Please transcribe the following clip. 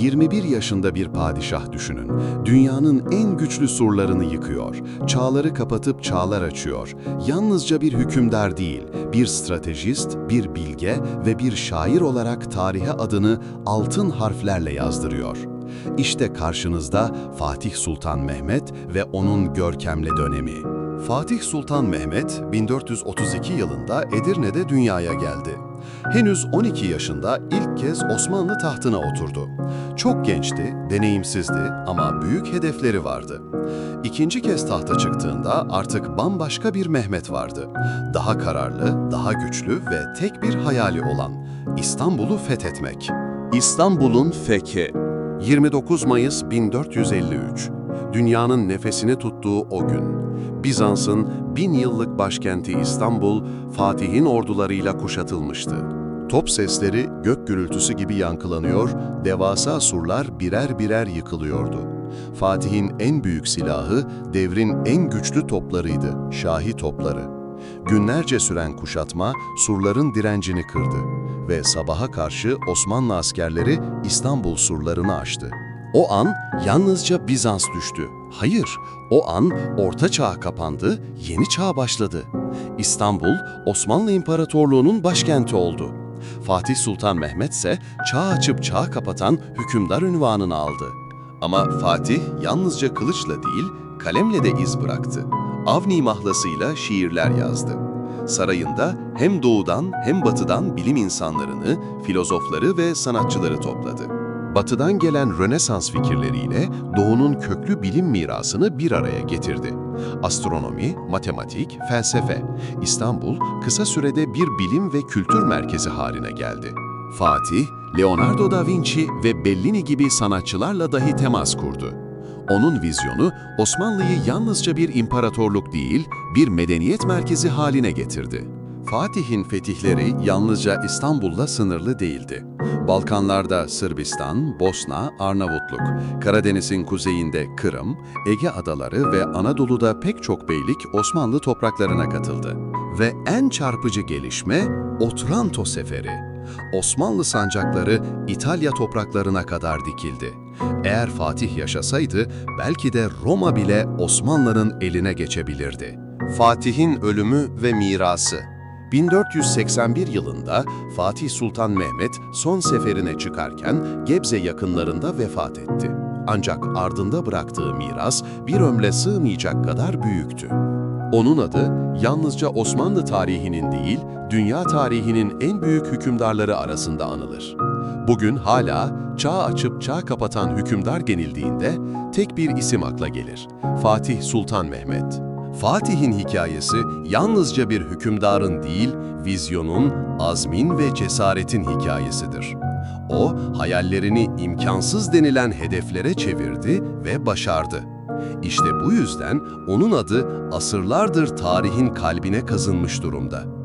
21 yaşında bir padişah düşünün. Dünyanın en güçlü surlarını yıkıyor. Çağları kapatıp çağlar açıyor. Yalnızca bir hükümdar değil, bir stratejist, bir bilge ve bir şair olarak tarihe adını altın harflerle yazdırıyor. İşte karşınızda Fatih Sultan Mehmet ve onun görkemli dönemi. Fatih Sultan Mehmet 1432 yılında Edirne'de dünyaya geldi. Henüz 12 yaşında ilk kez Osmanlı tahtına oturdu. Çok gençti, deneyimsizdi ama büyük hedefleri vardı. İkinci kez tahta çıktığında artık bambaşka bir Mehmet vardı. Daha kararlı, daha güçlü ve tek bir hayali olan İstanbul'u fethetmek. İstanbul'un fethi 29 Mayıs 1453 Dünyanın nefesini tuttuğu o gün. Bizans'ın bin yıllık başkenti İstanbul, Fatih'in ordularıyla kuşatılmıştı. Top sesleri gök gürültüsü gibi yankılanıyor, devasa surlar birer birer yıkılıyordu. Fatih'in en büyük silahı devrin en güçlü toplarıydı, Şahi topları. Günlerce süren kuşatma surların direncini kırdı ve sabaha karşı Osmanlı askerleri İstanbul surlarını aştı. O an yalnızca Bizans düştü. Hayır, o an Orta Çağ kapandı, yeni çağ başladı. İstanbul, Osmanlı İmparatorluğu'nun başkenti oldu. Fatih Sultan Mehmet ise çağ açıp çağ kapatan hükümdar ünvanını aldı. Ama Fatih yalnızca kılıçla değil, kalemle de iz bıraktı. Avni mahlasıyla şiirler yazdı. Sarayında hem doğudan hem batıdan bilim insanlarını, filozofları ve sanatçıları topladı. Batıdan gelen Rönesans fikirleriyle Doğu'nun köklü bilim mirasını bir araya getirdi. Astronomi, matematik, felsefe. İstanbul kısa sürede bir bilim ve kültür merkezi haline geldi. Fatih, Leonardo da Vinci ve Bellini gibi sanatçılarla dahi temas kurdu. Onun vizyonu Osmanlı'yı yalnızca bir imparatorluk değil, bir medeniyet merkezi haline getirdi. Fatih'in fetihleri yalnızca İstanbul'la sınırlı değildi. Balkanlarda Sırbistan, Bosna, Arnavutluk, Karadeniz'in kuzeyinde Kırım, Ege adaları ve Anadolu'da pek çok beylik Osmanlı topraklarına katıldı. Ve en çarpıcı gelişme Otranto Seferi. Osmanlı sancakları İtalya topraklarına kadar dikildi. Eğer Fatih yaşasaydı belki de Roma bile Osmanlı'nın eline geçebilirdi. Fatih'in ölümü ve mirası 1481 yılında Fatih Sultan Mehmet son seferine çıkarken Gebze yakınlarında vefat etti. Ancak ardında bıraktığı miras bir ömle sığmayacak kadar büyüktü. Onun adı yalnızca Osmanlı tarihinin değil, dünya tarihinin en büyük hükümdarları arasında anılır. Bugün hala çağ açıp çağ kapatan hükümdar denildiğinde tek bir isim akla gelir. Fatih Sultan Mehmet. Fatih'in hikayesi yalnızca bir hükümdarın değil, vizyonun, azmin ve cesaretin hikayesidir. O, hayallerini imkansız denilen hedeflere çevirdi ve başardı. İşte bu yüzden onun adı asırlardır tarihin kalbine kazınmış durumda.